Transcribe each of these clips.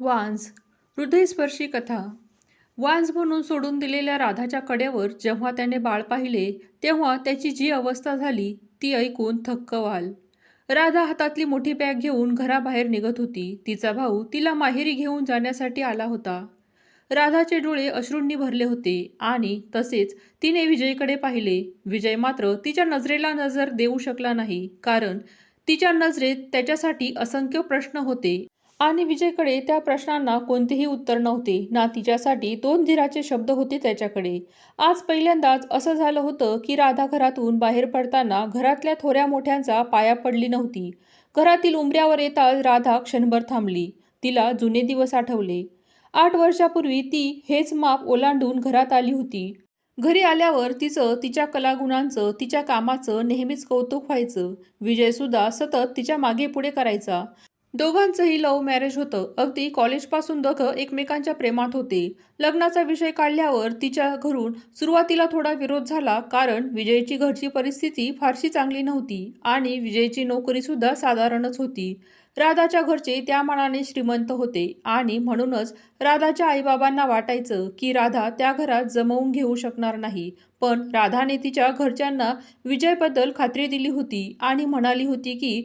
वांज हृदयस्पर्शी कथा. वांज म्हणून सोडून दिलेल्या राधाच्या कड्यावर जेव्हा त्याने बाळ पाहिले तेव्हा त्याची जी अवस्था झाली ती ऐकून थक्क व्हाल राधा हातातली मोठी बॅग घेऊन घराबाहेर निघत होती. तिचा भाऊ तिला माहेरी घेऊन जाण्यासाठी आला होता. राधाचे डोळे अश्रूंनी भरले होते आणि तसेच तिने विजयकडे पाहिले. विजय मात्र तिच्या नजरेला नजर देऊ शकला नाही कारण तिच्या नजरेत त्याच्यासाठी असंख्य प्रश्न होते. आणि विजयकडे त्या प्रश्नांना कोणतेही उत्तर नव्हते. ना तिच्यासाठी दोन धीराचे शब्द होते त्याच्याकडे. आज पहिल्यांदाच असं झालं होतं की राधा घरातून बाहेर पडताना घरातल्या थोड्या मोठ्यांचा पाया पडली नव्हती. घरातील उंबऱ्यावर येताच राधा क्षणभर थांबली. तिला जुने दिवस आठवले. आठ वर्षापूर्वी ती हेच माप ओलांडून घरात आली होती. घरी आल्यावर तिचं तिच्या कलागुणांचं तिच्या कामाचं नेहमीच कौतुक व्हायचं. विजयसुद्धा सतत तिच्यामागे पुढे करायचा. दोघांचंही लव्ह मॅरेज होतं. अगदी कॉलेजपासून दोघं एकमेकांच्या प्रेमात होते. लग्नाचा विषय काढल्यावर तिच्या घरून सुरुवातीला थोडा विरोध झाला कारण विजयची घरची परिस्थिती फारशी चांगली नव्हती आणि विजयची नोकरीसुद्धा साधारणच होती. राधाच्या घरचे त्या मानाने श्रीमंत होते आणि म्हणूनच राधाच्या आईबाबांना वाटायचं की राधा त्या घरात जमवून घेऊ शकणार नाही. पण राधाने तिच्या घरच्यांना विजयबद्दल खात्री दिली होती आणि म्हणाली होती की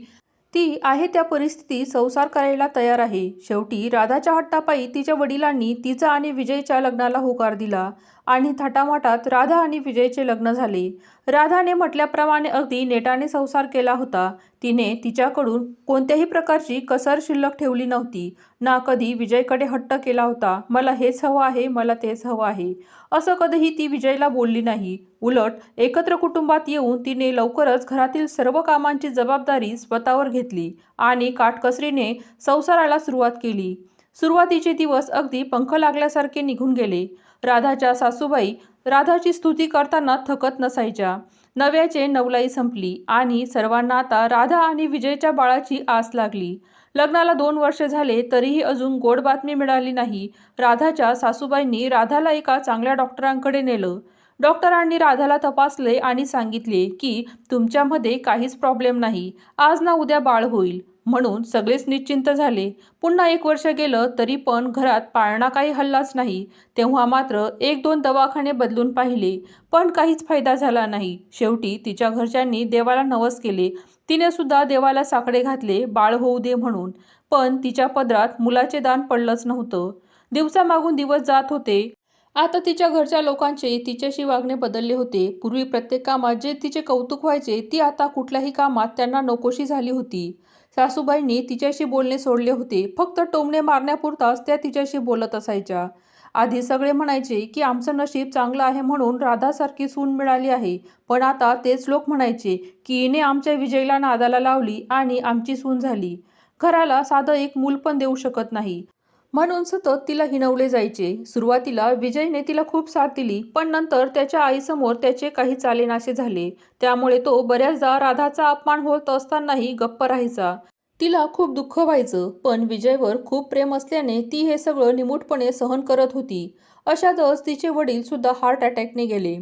ती आहे त्या परिस्थितीत संसार करायला तयार आहे. शेवटी राधाच्या हट्टापायी तिच्या वडिलांनी तिचा आणि विजयच्या लग्नाला होकार दिला. आणि थाटामाटात राधा आणि विजयचे लग्न झाले. राधाने म्हटल्याप्रमाणे अगदी नेटाने संसार केला होता. तिने तिच्याकडून कोणत्याही प्रकारची कसर शिल्लक ठेवली नव्हती. ना कधी विजयकडे हट्ट केला होता मला हेच हवं आहे मला तेच हवं आहे. असं कधीही ती विजयला बोलली नाही. उलट एकत्र कुटुंबात येऊन तिने लवकरच घरातील सर्व कामांची जबाबदारी स्वतःवर घेतली आणि काटकसरीने संसाराला सुरुवात केली. सुरुवातीचे दिवस अगदी पंख लागल्यासारखे निघून गेले. राधाच्या सासूबाई राधाची स्तुती करताना थकत नसायच्या. नव्याचे नवलाई संपली आणि सर्वांना आता राधा आणि विजयच्या बाळाची आस लागली. लग्नाला दोन वर्ष झाले तरीही अजून गोड बातमी मिळाली नाही. राधाच्या सासूबाईंनी राधाला एका चांगल्या डॉक्टरांकडे नेलं. डॉक्टरांनी राधाला तपासले आणि सांगितले की तुमच्यामध्ये काहीच प्रॉब्लेम नाही. आज ना उद्या बाळ होईल. म्हणून सगळेच निश्चिंत झाले. पुन्हा एक वर्ष गेलं तरी पण घरात पाळणा काही हल्लाच नाही. तेव्हा मात्र एक दोन दवाखाने बदलून पाहिले. पण काहीच फायदा झाला नाही. शेवटी तिच्या घरच्यांनी देवाला नवस केले. तिने सुद्धा देवाला साकडे घातले बाळ होऊ दे म्हणून. पण तिच्या पदरात मुलाचे दान पडलंच नव्हतं. दिवसामागून दिवस जात होते. आता तिच्या घरच्या लोकांचे तिच्याशी वागणे बदलले होते. पूर्वी प्रत्येक कामात जे तिचे कौतुक व्हायचे ती आता कुठल्याही कामात त्यांना नकोशी झाली होती. सासूबाईंनी तिच्याशी बोलणे सोडले होते. फक्त टोमणे मारण्यापुरताच त्या तिच्याशी बोलत असायच्या. आधी सगळे म्हणायचे की आमचं नशीब चांगलं आहे म्हणून राधासारखी सून मिळाली आहे. पण आता तेच लोक म्हणायचे की हिने आमच्या विजयला नादाला लावली आणि आमची सून झाली. घराला साधं एक मूल पण देऊ शकत नाही. म्हणून सतत तिला हिणवले जायचे. सुरुवातीला विजयने तिला खूप साथ दिली पण नंतर त्याच्या आईसमोर त्याचे काही चालेनासे झाले. त्यामुळे तो बऱ्याचदा राधाचा अपमान होत असतानाही गप्प राहायचा. तिला खूप दुःख व्हायचं पण विजयवर खूप प्रेम असल्याने ती हे सगळं निमूटपणे सहन करत होती. अशातच तिचे वडील सुद्धा हार्ट अटॅकने गेले.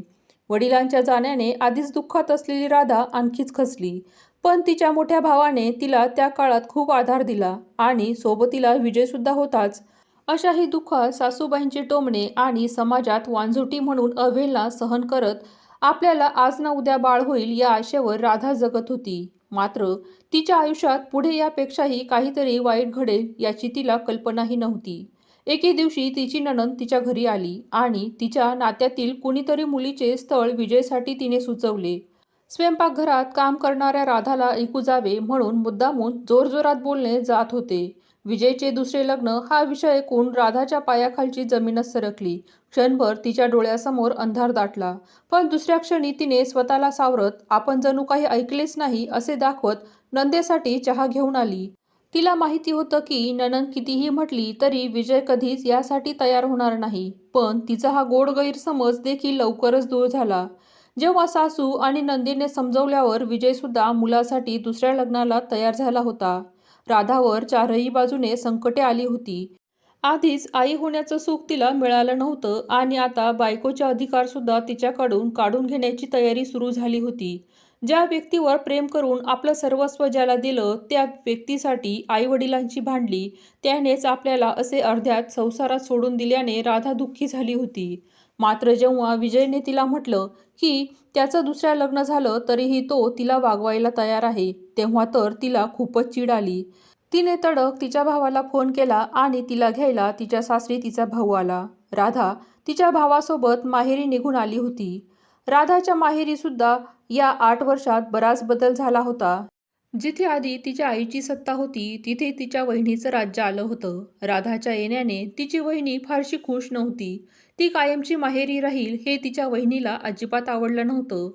वडिलांच्या जाण्याने आधीच दुःखात असलेली राधा आणखीच खचली. पण तिच्या मोठ्या भावाने तिला त्या काळात खूप आधार दिला आणि सोबतीला विजयसुद्धा होताच. अशाही दुःखात सासूबाईंचे टोमणे आणि समाजात वांझोटी म्हणून अवहेलना सहन करत आपल्याला आज ना उद्या बाळ होईल या आशेवर राधा जगत होती. मात्र तिच्या आयुष्यात पुढे यापेक्षाही काहीतरी वाईट घडेल याची तिला कल्पनाही नव्हती. एके दिवशी तिची नणंद तिच्या घरी आली आणि तिच्या नात्यातील कुणीतरी मुलीचे स्थळ विजयसाठी तिने सुचवले. स्वयंपाकघरात काम करणाऱ्या राधाला ऐकू जावे म्हणून मुद्दामून जोरजोरात बोलणे जात होते. विजयचे दुसरे लग्न हा विषय ऐकून राधाच्या पायाखालची जमीनच सरकली. क्षणभर तिच्या डोळ्यासमोर अंधार दाटला. पण दुसऱ्या क्षणी तिने स्वतःला सावरत आपण जणू काही ऐकलेच नाही असे दाखवत नंदेसाठी चहा घेऊन आली. तिला माहिती होतं की ननंद कितीही म्हटली तरी विजय कधीच यासाठी तयार होणार नाही. पण तिचा हा गोड गैरसमज देखील लवकरच दूर झाला. जेव्हा सासू आणि नंदीने समजवल्यावर विजयसुद्धा मुलासाठी दुसऱ्या लग्नाला तयार झाला होता. राधावर चारही बाजूने संकटे आली होती. आधीच आई होण्याचं सुख तिला मिळालं नव्हतं आणि आता बायकोचे अधिकारसुद्धा तिच्याकडून काढून घेण्याची तयारी सुरू झाली होती. ज्या व्यक्तीवर प्रेम करून आपलं सर्वस्व ज्याला दिलं त्या व्यक्तीसाठी आईवडिलांची भांडली त्यानेच आपल्याला असे अर्ध्यात संसारात सोडून दिल्याने राधा दुःखी झाली होती. मात्र जेव्हा विजयने तिला म्हटलं की त्याचं दुसऱ्या लग्न झालं तरीही तो तिला वागवायला तयार आहे. तेव्हा तर तिला खूपच चीड आली. तिने तडक तिच्या भावाला फोन केला आणि तिला घ्यायला तिच्या सासरी तिचा भाऊ आला. राधा तिच्या भावासोबत माहेरी निघून आली होती. राधाच्या माहेरीसुद्धा या आठ वर्षात बराच बदल झाला होता. जिथे आधी तिच्या आईची सत्ता होती तिथे तिच्या वहिनीचं राज्य आलं होतं. राधाच्या येण्याने तिची वहिनी फारशी खुश नव्हती. ती कायमची माहेरी राहील हे तिच्या वहिनीला अजिबात आवडलं नव्हतं.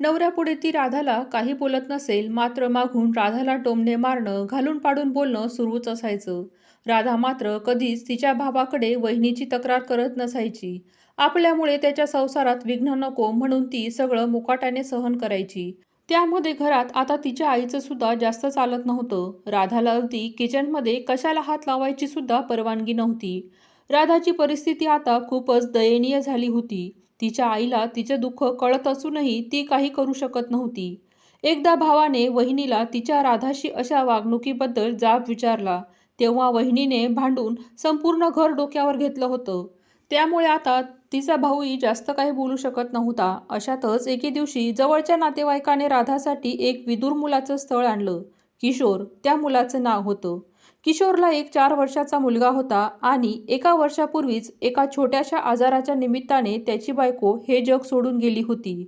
नवऱ्यापुढे ती राधाला काही बोलत नसेल मात्र मागून राधाला टोमणे मारणं घालून पाडून बोलणं सुरूच असायचं. राधा मात्र कधीच तिच्या भावाकडे वहिनीची तक्रार करत नसायची. आपल्यामुळे त्याच्या संसारात विघ्न नको म्हणून ती सगळं मुकाट्याने सहन करायची. त्यामध्ये घरात आता तिच्या आईचं सुद्धा जास्त चालत नव्हतं. राधाला अगदी किचनमध्ये कशाला हात लावायची सुद्धा परवानगी नव्हती. राधाची परिस्थिती आता खूपच दयनीय झाली होती. तिच्या आईला तिचे दुःख कळत असूनही ती काही करू शकत नव्हती. एकदा भावाने वहिनीला तिच्या राधाशी अशा वागणुकीबद्दल जाब विचारला. तेव्हा वहिनीने भांडून संपूर्ण घर डोक्यावर घेतलं होतं. त्यामुळे आता तिचा भाऊही जास्त काही बोलू शकत नव्हता. अशातच एके दिवशी जवळच्या नातेवाईकाने राधासाठी एक विदूर मुलाचं स्थळ आणलं. किशोर त्या मुलाचं नाव होतं. किशोरला एक चार वर्षाचा मुलगा होता आणि एका वर्षापूर्वीच एका छोट्याशा आजाराच्या निमित्ताने त्याची बायको हे जग सोडून गेली होती.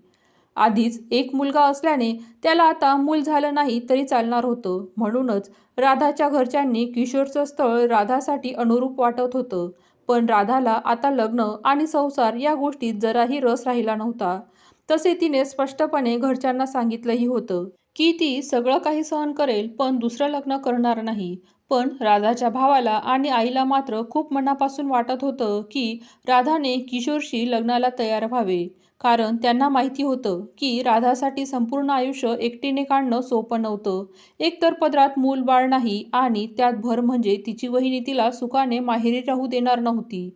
आधीच एक मुलगा असल्याने त्याला आता मूल झालं नाही तरी चालणार होतं. म्हणूनच राधाच्या घरच्यांनी किशोरचं स्थळ राधासाठी अनुरूप वाटत होतं. पण राधाला आता लग्न आणि संसार या गोष्टीत जराही रस राहिला नव्हता. तसे तिने स्पष्टपणे घरच्यांना सांगितलंही होतं की ती सगळं काही सहन करेल पण दुसरं लग्न करणार नाही. पण राधाच्या भावाला आणि आईला मात्र खूप मनापासून वाटत होतं की राधाने किशोरशी लग्नाला तयार व्हावे. कारण त्यांना माहिती होतं की राधासाठी संपूर्ण आयुष्य एकटीने काढणं सोपं नव्हतं. एकतर पदरात मूल बाळ नाही आणि त्यात भर म्हणजे तिची वहिनी तिला सुखाने माहेरी राहू देणार नव्हती.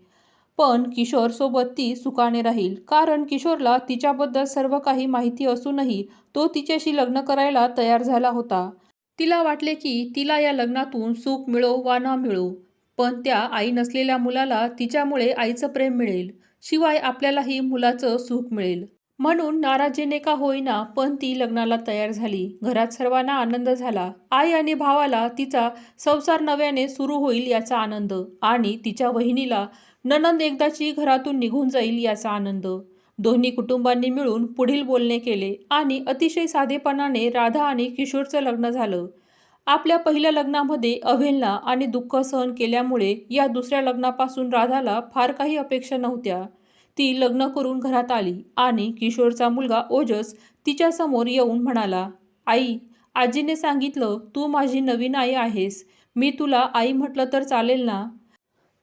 पण किशोरसोबत ती सुखाने राहील कारण किशोरला तिच्याबद्दल सर्व काही माहिती असूनही तो तिच्याशी लग्न करायला तयार झाला होता. तिला वाटले की तिला या लग्नातून सुख मिळो वा ना मिळो पण त्या आई नसलेल्या मुलाला तिच्यामुळे आईचं प्रेम मिळेल. शिवाय आपल्यालाही मुलाचं सुख मिळेल. म्हणून नाराजीने का होईना पण ती लग्नाला तयार झाली. घरात सर्वांना आनंद झाला. आई आणि भावाला तिचा संसार नव्याने सुरू होईल याचा आनंद आणि तिच्या वहिनीला ननंद एकदाची घरातून निघून जाईल याचा आनंद. दोन्ही कुटुंबांनी मिळून पुढील बोलणे केले आणि अतिशय साधेपणाने राधा आणि किशोरचं लग्न झालं. आपल्या पहिल्या लग्नामध्ये अवहेलना आणि दुःख सहन केल्यामुळे या दुसऱ्या लग्नापासून राधाला फार काही अपेक्षा नव्हत्या. ती लग्न करून घरात आली आणि किशोरचा मुलगा ओजस तिच्यासमोर येऊन म्हणाला आई आजीने सांगितलं तू माझी नवीन आई आहेस. मी तुला आई म्हटलं तर चालेल ना?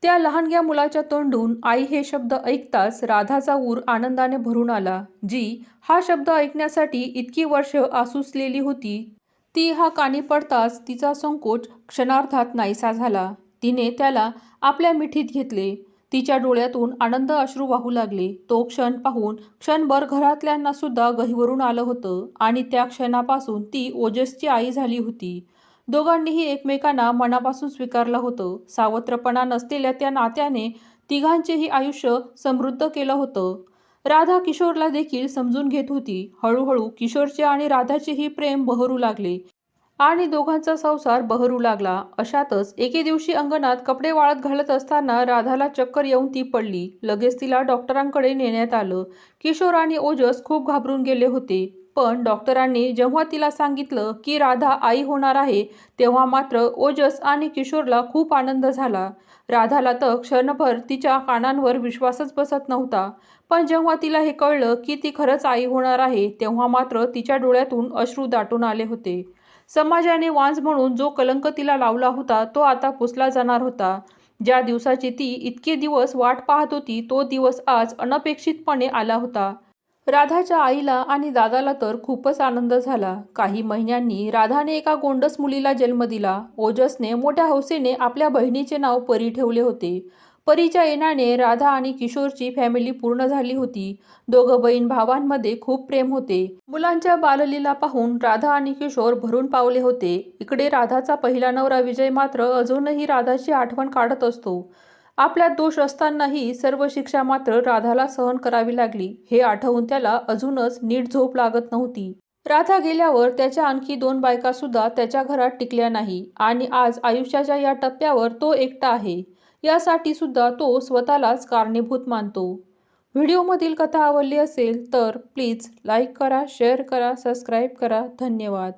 त्या लहानग्या मुलाच्या तोंडून आई हे शब्द ऐकताच राधाचा ऊर आनंदाने भरून आला जी हा शब्द ऐकण्यासाठी इतकी वर्ष आसुसलेली होती. ती हा कानी पडताच तिचा संकोच क्षणार्धात नाहीसा झाला. तिने त्याला आपल्या मिठीत घेतले. तिच्या डोळ्यातून आनंद अश्रू वाहू लागले. तो क्षण पाहून क्षणभर घरातल्यांना सुद्धा गहिवरून आलं होतं आणि त्या क्षणापासून ती ओजसची आई झाली होती. दोघांनीही एकमेकांना मनापासून स्वीकारलं होतं. सावत्रपणा नसलेल्या त्या नात्याने तिघांचेही आयुष्य समृद्ध केलं होतं. राधा किशोरला देखील समजून घेत होती. हळूहळू किशोरचे आणि राधाचेही प्रेम बहरू लागले. आणि दोघांचा संसार बहरू लागला. अशातच एके दिवशी अंगणात कपडे वाळत घालत असताना राधाला चक्कर येऊन ती पडली. लगेच तिला डॉक्टरांकडे नेण्यात आलं. किशोर आणि ओजस खूप घाबरून गेले होते. पण डॉक्टरांनी जेव्हा तिला सांगितलं की राधा आई होणार आहे तेव्हा मात्र ओजस आणि किशोरला खूप आनंद झाला. राधाला तर क्षणभर तिच्या कानांवर विश्वासच बसत नव्हता. पण जेव्हा तिला हे कळलं की ती खरंच आई होणार आहे तेव्हा मात्र तिच्या डोळ्यातून अश्रू दाटून आले होते. समाजाने वांज म्हणून जो कलंक तिला लावला होता तो आता पुसला जाणार होता. ज्या दिवसाची ती इतके दिवस वाट पाहत होती तो दिवस आज अनपेक्षितपणे आला होता. राधाच्या आईला आणि दादाला तर खूपच आनंद झाला. काही महिन्यांनी राधाने एका गोंडस मुलीला जन्म दिला. ओजसने मोठ्या हौसेने आपल्या बहिणीचे नाव परी ठेवले होते. परीच्या येण्याने राधा आणि किशोरची फॅमिली पूर्ण झाली होती. दोघं बहीण भावांमध्ये खूप प्रेम होते. मुलांच्या बाललीला पाहून राधा आणि किशोर भरून पावले होते. इकडे राधाचा पहिला नवरा विजय मात्र अजूनही राधाची आठवण काढत असतो. आपल्यात दोष असतानाही सर्व शिक्षा मात्र राधाला सहन करावी लागली. हे आठवून त्याला अजूनच नीट झोप लागत नव्हती. राधा गेल्यावर त्याच्या आणखी दोन बायका सुद्धा त्याच्या घरात टिकल्या नाही आणि आज आयुष्याच्या या टप्प्यावर तो एकटा आहे. यासाठी सुद्धा तो स्वतःलाच कारणीभूत मानतो. व्हिडिओमधील कथा आवडली असेल तर प्लीज लाईक करा शेअर करा सबस्क्राईब करा. धन्यवाद.